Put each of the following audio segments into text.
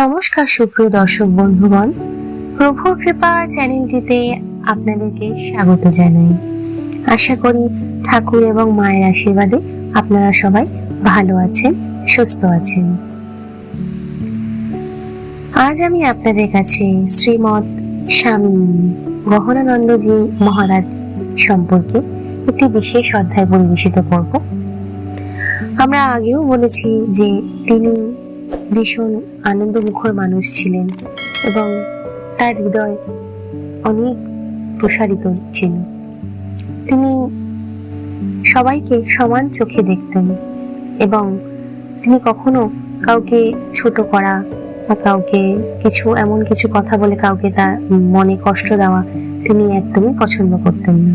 নমস্কার, সুপ্রিয় দর্শক বন্ধুগণ। প্রভুর কৃপা চ্যানেলটিতে আপনাদেরকে স্বাগত জানাই। আশা করি ঠাকুর এবং মায়ের আশীর্বাদে আপনারা সবাই ভালো আছেন, সুস্থ আছেন। আজ আমি আপনাদের কাছে শ্রীমৎ স্বামী গহনানন্দজি মহারাজ সম্পর্কে একটি বিশেষ অধ্যায় পরিবেশিত করব। আমরা আগেও বলেছি যে তিনি ভীষণ আনন্দমুখর মানুষ ছিলেন এবং তার হৃদয় অনেক প্রসারিত ছিল। তিনি সবাইকে সমান চোখে দেখতেন এবং তিনি কখনো কাউকে ছোট করা বা কাউকে কিছু, এমন কিছু কথা বলে কাউকে তার মনে কষ্ট দেওয়া তিনি একদমই পছন্দ করতেন না।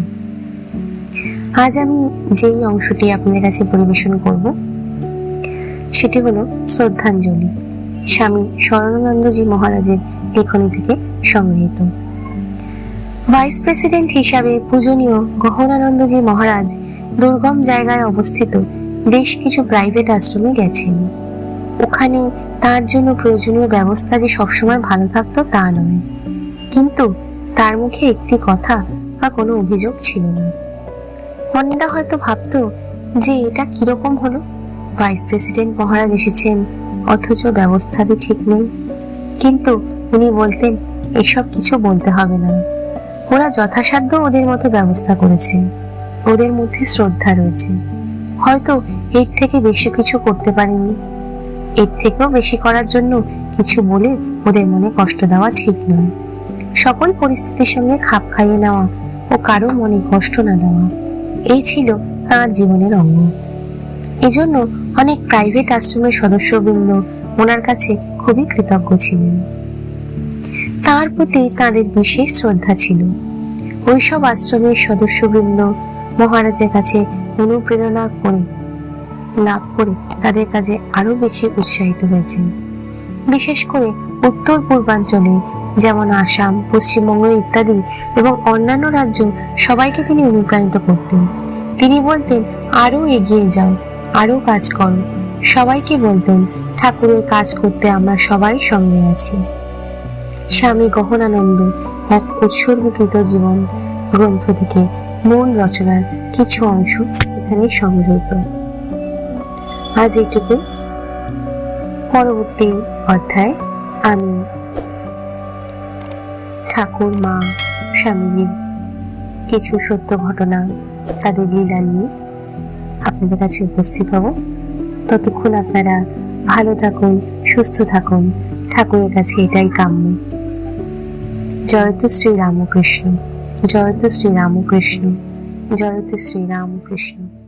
আজ আমি যেই অংশটি আপনাদের কাছে পরিবেশন করব সেটি হলো শ্রদ্ধাঞ্জলি। স্বামী শরণানন্দজি মহারাজের লেখনী থেকে সংগৃহীত। ভাইস প্রেসিডেন্ট হিসাবে পূজনীয় গহনানন্দজি মহারাজ দুর্গম জায়গায় অবস্থিত বেশ কিছু প্রাইভেট আশ্রমে গেছেন। ওখানে তার জন্য প্রয়োজনীয় ব্যবস্থা যে সবসময় ভালো থাকতো তা নয়। কিন্তু তার মুখে একটি কথা বা কোনো অভিযোগ ছিল না। মনটা হয়তো ভাবতো যে এটা কীরকম হলো? ভাইস প্রেসিডেন্ট মহারাজ এসেছেন, অথচ ব্যবস্থাটি ঠিক নেই। কিন্তু উনি বলতেন, এসব কিছু বলতে হবে না। ওরা যথাসাধ্য ওদের মতো ব্যবস্থা করেছে। ওদের মধ্যে শ্রদ্ধা রয়েছে। হয়তো এর থেকে বেশি কিছু করতে পারেনি। এর থেকেও বেশি করার জন্য কিছু বলে ওদের মনে কষ্ট দেওয়া ঠিক নয়। সকল পরিস্থিতির সঙ্গে খাপ খাইয়ে নেওয়া ও কারও মনে কষ্ট না দেওয়া, এই ছিল তার জীবনের অঙ্গ। এজন্য অনেক প্রাইভেট আশ্রমের সদস্যবৃন্দ ওনার কাছে খুবই কৃতজ্ঞ ছিলেন। তার প্রতি তাদের বিশেষ শ্রদ্ধা ছিল। ওইসব আশ্রমের সদস্যবৃন্দ মহারাজের কাছে অনুপ্রেরণা করে, লাভ করে তাদের কাজে আরও বেশি উৎসাহিত হয়েছেন। বিশেষ করে উত্তর পূর্বাঞ্চলে যেমন আসাম, পশ্চিমবঙ্গ ইত্যাদি এবং অন্যান্য রাজ্য সবাইকে তিনি অনুপ্রাণিত করতেন। তিনি বলতেন আরও এগিয়ে যাও আরও কাজ করো। সবাইকে বলতেন, ঠাকুরের কাজ করতে আমরা সবাই সঙ্গে আছি। স্বামী গহনানন্দ, এক উৎসর্গীকৃত জীবন গ্রন্থ থেকে মূল রচনার কিছু অংশ এখানে সংগৃহীত। আজ এইটুকু। পরবর্তী অধ্যায় আমি ঠাকুর, মা, স্বামীজির কিছু সত্য ঘটনা, তাদের লীলা নিয়ে আপনাদের কাছে উপস্থিত হব। ততক্ষণ আপনারা ভালো থাকুন, সুস্থ থাকুন। ঠাকুরের কাছে এটাই কাম্য। জয়ত শ্রী রামকৃষ্ণ, জয়ত শ্রী রামকৃষ্ণ, জয়ত শ্রী রামকৃষ্ণ।